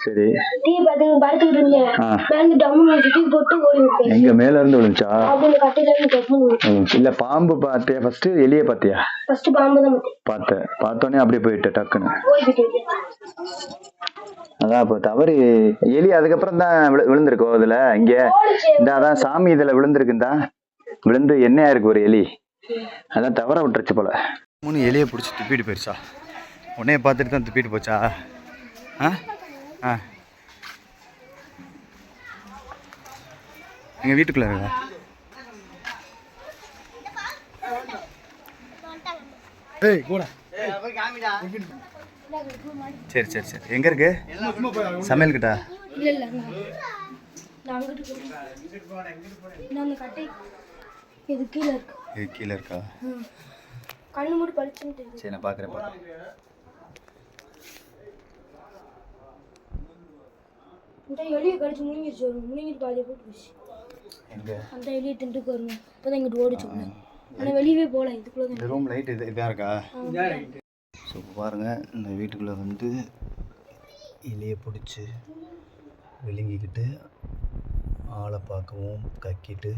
சரி. டீ பார்த்து படுத்துக்கிட்டு இருந்தேன் ஆ. மேல டம்மு டீ போட்டு ஓடி எங்க மேல இருந்து விழுந்துச்சா? அப்படி இந்த கட்டையில இருந்து இல்ல பாம்பு பார்த்தியா ஃபர்ஸ்ட் எலிய பாத்தியா? ஃபர்ஸ்ட் பாம்பு தான் பார்த்தேன் பார்த்தேன் அப்படியே போயிட்டு டக்குன்னு. அதான் இப்போ தவறு. எலி அதுக்கப்புறம் தான் விழு- விழுந்திருக்கோ இதுல? இங்க. இந்த அதான் சாமி இதுல விழுந்திருக்குந்தா விழுந்து எண்ணெயா இருக்கு ஒரு எலி. அதான் தவற விட்டுருச்சு போல. மூணு எலியை பிடிச்சி துப்பிட்டு போயிருச்சா? உன்னைய பார்த்துட்டு தான் துப்பிட்டு போச்சா? ஆ? ஆ. எங்க வீட்டுக்குள்ள இருக்கா ஏய் கூட. சரி சரி சரி. எங்க இருக்கு? சமையல் கிட்ட? இது கீழே இருக்கு. இது கீழே இருக்கா? ம். கண்ணு மூடி பளிச்சுன்னு தெரியுது சரி நான் பார்க்குறேன் பார்க்குறேன் இந்த எலியை கடிச்சு முழுங்கிருச்சு வரும் முழுங்கிட்டு பாதியை போட்டு போச்சு எங்க? அந்த எலியை திண்டுக்கு வருங்க இப்போதான் இங்கிட்டு ஓடிச்சு ஆனால் வெளியவே போகல இதுக்குள்ள ரூம் லைட் இது இதாக இருக்கா? ஸோ இப்போ பாருங்கள் இந்த வீட்டுக்குள்ளே வந்து இலையை பிடிச்சி விழுங்கிக்கிட்டு ஆளை பார்க்கவும் கக்கிட்டு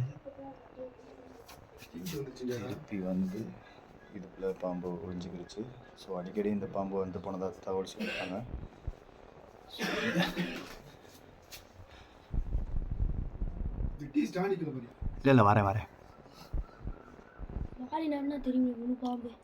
திருப்பி வந்து இதுக்குள்ளே பாம்பு ஒழிஞ்சிக்கிருச்சு ஸோ அடிக்கடி இந்த பாம்பு வந்து போனதாக தகவல் சொல்லியிருக்காங்க டீ ஸ்டாண்டிக்கிற மாதிரி இல்லை இல்லை வரேன் வரேன். தெரியும்?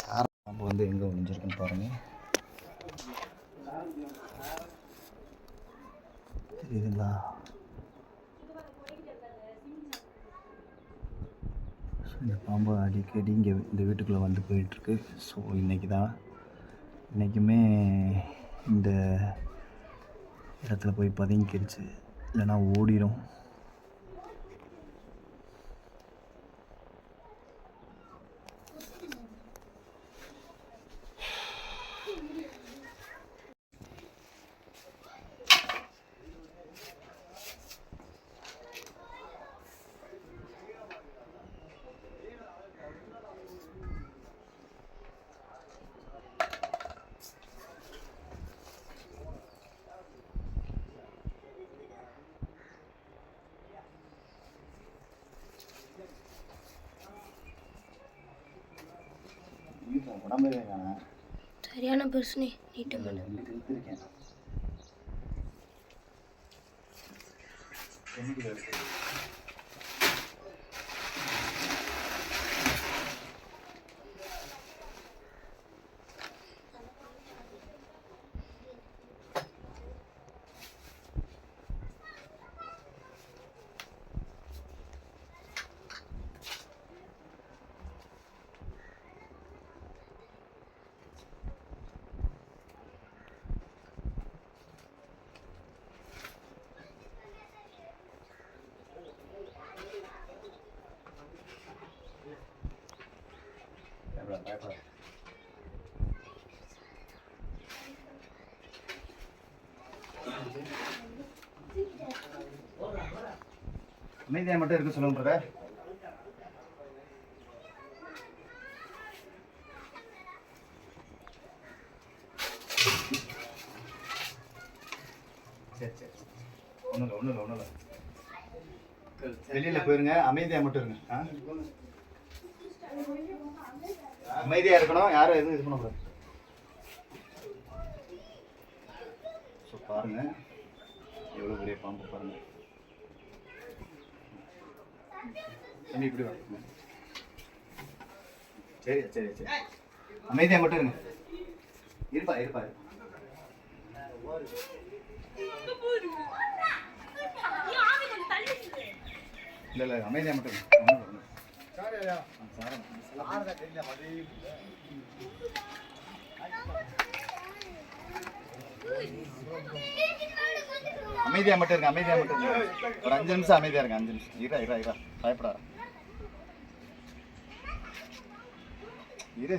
சார் பாம்பு வந்து எங்கே ஒழிஞ்சிருக்குன்னு பாருங்கள் தெரியுதுங்களா? ஸோ இந்த பாம்பு அடிக்கடி இங்கே இந்த வீட்டுக்குள்ளே வந்து போயிட்டுருக்கு. ஸோ இன்றைக்கி தான் இன்றைக்குமே இந்த இடத்துல போய் பதுங்கிக்கிடுச்சு இல்லைன்னா ஓடிடும் உடம்பே சரியான பிரச்சனை நீட்டம் இருக்கேன் அமைதியாக மட்டும் இருக்க சொல்லுங்க பிரதர் சரி சரி ஒன்றும் இல்லை ஒன்றும் இல்லை ஒன்றும் இல்லை வெளியில் போயிருங்க அமைதியாக மட்டும் இருங்க. ஆ? அமைதியாக இருக்கணும் யாரும் எதுவும் இது பண்ணக்கூடாது. ஸோ பாருங்கள் எவ்வளோ பெரிய பாம்பு பாருங்க. தம்பி இப்படி வாங்க சரி சரி சரி அமைதியாக மட்டும் இருங்க. இருப்பா இருப்பா இல்லை இல்லை அமைதியாக மட்டும் இரு. ஒண்ணும் அமைதியா மட்டும் இருங்க அமைதியா மட்டும் இருங்க. ஒரு அஞ்சு நிமிஷம் அமைதியா இருங்க அஞ்சு நிமிஷம். இரா இரா இரா. பயப்படாத. இரு.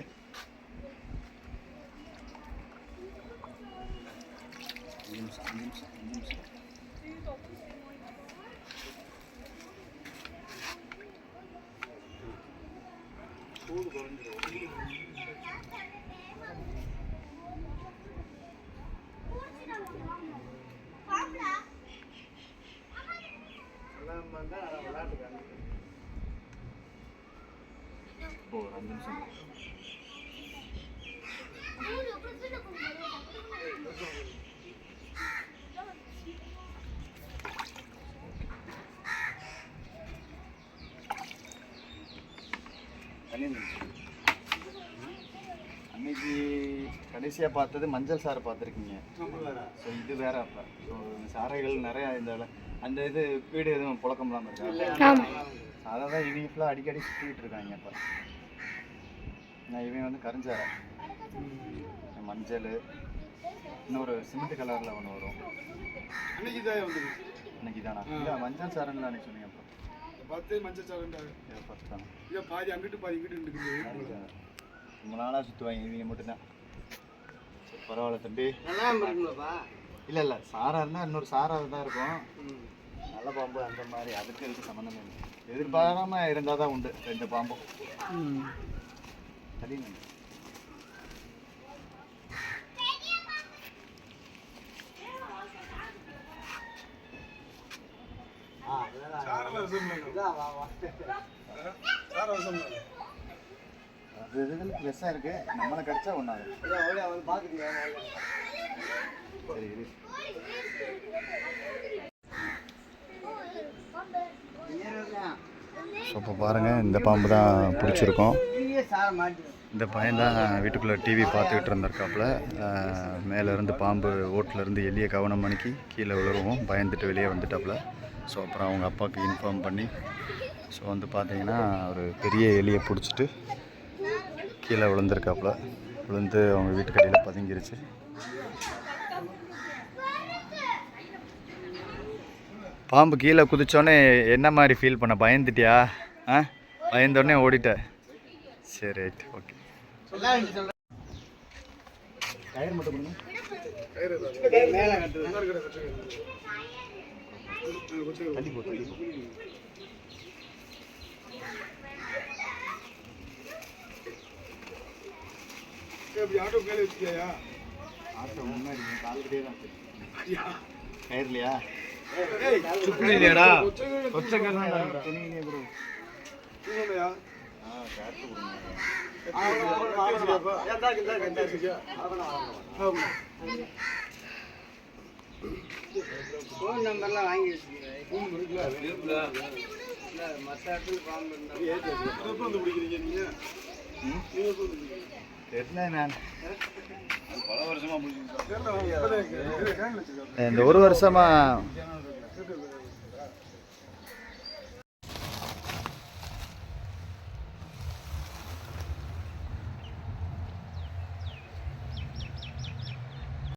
அஞ்சு நிமிஷம். அஞ்சு நிமிஷம் அஞ்சு நிமிஷம் இப்போ ஒரு அஞ்சு நிமிஷம். கடைசியாக பார்த்தது மஞ்சள் சாரை பார்த்துருக்கீங்க. ஸோ இது வேற அப்போ. ஸோ சாரைகள் நிறையா இந்த அந்த இது வீடு எதுவும் புழக்கம்லாம் இருக்கா? ஆமாம் அதை தான் இவங்க ஃபுல்லாக அடிக்கடி சுற்றிட்டு இருக்காங்க இப்போ நான் இவன் வந்து கருஞ்சாரை. மஞ்சள். இன்னொரு சிமெண்ட் கலரில் ஒன்று வரும். அன்னைக்கு தான் வந்து இன்னைக்கு தானா இல்லை மஞ்சள் சாரன்னு அன்னைக்கு சொன்னீங்க அப்போ. பத்து மஞ்சள் சாருன்றாங்க இது ஃபஸ்ட் தானே. இதை பாதி அங்கிட்டு பாதி இங்கிட்டு இருக்குது ரொம்ப நாளாக சுற்றுவாங்க இவங்க மட்டும்தான். பரவாயில்ல தம்பி. இல்லை இல்லை சாரா இருந்தால் இன்னொரு சாரா தான் இருக்கும். நல்ல பாம்பு அந்த மாதிரி. அதுக்கு இதுக்கு சம்மந்தமே இல்லை. எதிர்பாராம இருந்தால் தான் உண்டு ரெண்டு பாம்பும் சரிங்க சார வசம் அது நம்மளை சரி இரு. ஸோ இப்போ பாருங்கள் இந்த பாம்பு தான் பிடிச்சிருக்கோம். இந்த பையன் தான் வீட்டுக்குள்ளே டிவி பார்த்துக்கிட்டு இருந்திருக்காப்புல. மேலேருந்து பாம்பு ஓட்டிலேருந்து எலியை கவனம் பண்ணிக்கு கீழே விழுவோம் பயந்துட்டு வெளியே வந்துட்டாப்புல. ஸோ அப்புறம் அவங்க அப்பாவுக்கு இன்ஃபார்ம் பண்ணி ஸோ வந்து பார்த்தீங்கன்னா ஒரு பெரிய எலியை பிடிச்சிட்டு கீழே விழுந்திருக்காப்புல. விழுந்து அவங்க வீட்டுக்கடியில் பதுங்கிருச்சு. பாம்பு கீழே குதிச்சோடனே என்ன மாதிரி ஃபீல் பண்ண? பயந்துட்டியா? ஆ? பயந்தோடனே ஓடிட்ட. சரி ரைட் ஓகே கயிறு இப்படி ஆட்டோ கையில் வச்சுக்கியா ஆட்டோ முன்னாடி கால்கிட்டே தான் கயிறுலையா இல்லையாடா இல்லையா ஆ கயிறு கொடுங்க ஃபோன் நம்பர்லாம் வாங்கி வச்சுக்கிறேன் மற்ற இடத்துல இருந்தால் வந்து பிடிக்கிறீங்க நீங்க இந்த ஒரு வருஷமா